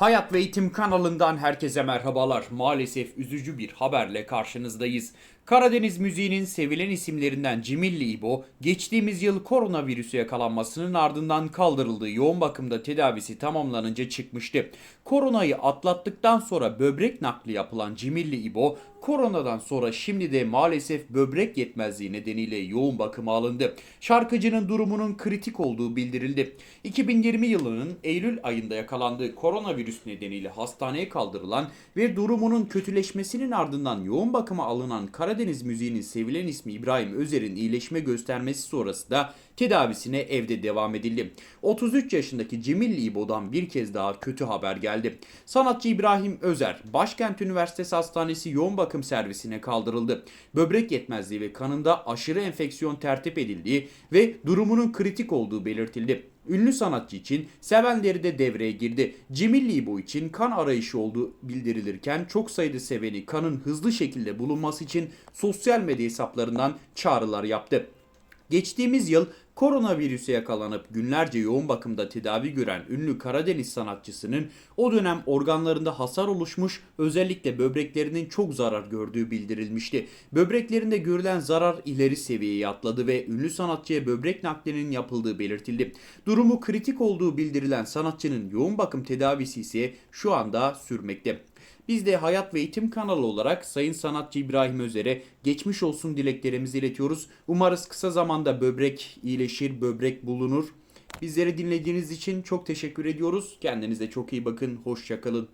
Hayat ve Eğitim kanalından herkese merhabalar. Maalesef üzücü bir haberle karşınızdayız. Karadeniz müziğinin sevilen isimlerinden Cimilli İbo, geçtiğimiz yıl koronavirüse yakalanmasının ardından kaldırıldığı yoğun bakımda tedavisi tamamlanınca çıkmıştı. Koronayı atlattıktan sonra böbrek nakli yapılan Cimilli İbo, koronadan sonra şimdi de maalesef böbrek yetmezliği nedeniyle yoğun bakıma alındı. Şarkıcının durumunun kritik olduğu bildirildi. 2020 yılının Eylül ayında yakalandığı koronavirüs nedeniyle hastaneye kaldırılan ve durumunun kötüleşmesinin ardından yoğun bakıma alınan Karadeniz müziğinin sevilen ismi İbrahim Özer'in iyileşme göstermesi sonrası da tedavisine evde devam edildi. 33 yaşındaki Cemilli İbo'dan bir kez daha kötü haber geldi. Sanatçı İbrahim Özer, Başkent Üniversitesi Hastanesi yoğun bakım servisine kaldırıldı. Böbrek yetmezliği ve kanında aşırı enfeksiyon tertip edildiği ve durumunun kritik olduğu belirtildi. Ünlü sanatçı için sevenleri de devreye girdi. Cemilli İbo için kan arayışı olduğu bildirilirken çok sayıda seveni kanın hızlı şekilde bulunması için sosyal medya hesaplarından çağrılar yaptı. Geçtiğimiz yıl koronavirüse yakalanıp günlerce yoğun bakımda tedavi gören ünlü Karadeniz sanatçısının o dönem organlarında hasar oluşmuş, özellikle böbreklerinin çok zarar gördüğü bildirilmişti. Böbreklerinde görülen zarar ileri seviyeye atladı ve ünlü sanatçıya böbrek naklinin yapıldığı belirtildi. Durumu kritik olduğu bildirilen sanatçının yoğun bakım tedavisi ise şu anda sürmekte. Biz de Hayat ve Eğitim kanalı olarak Sayın Sanatçı İbrahim Özer'e geçmiş olsun dileklerimizi iletiyoruz. Umarız kısa zamanda böbrek iyileşir, böbrek bulunur. Bizleri dinlediğiniz için çok teşekkür ediyoruz. Kendinize çok iyi bakın. Hoşçakalın.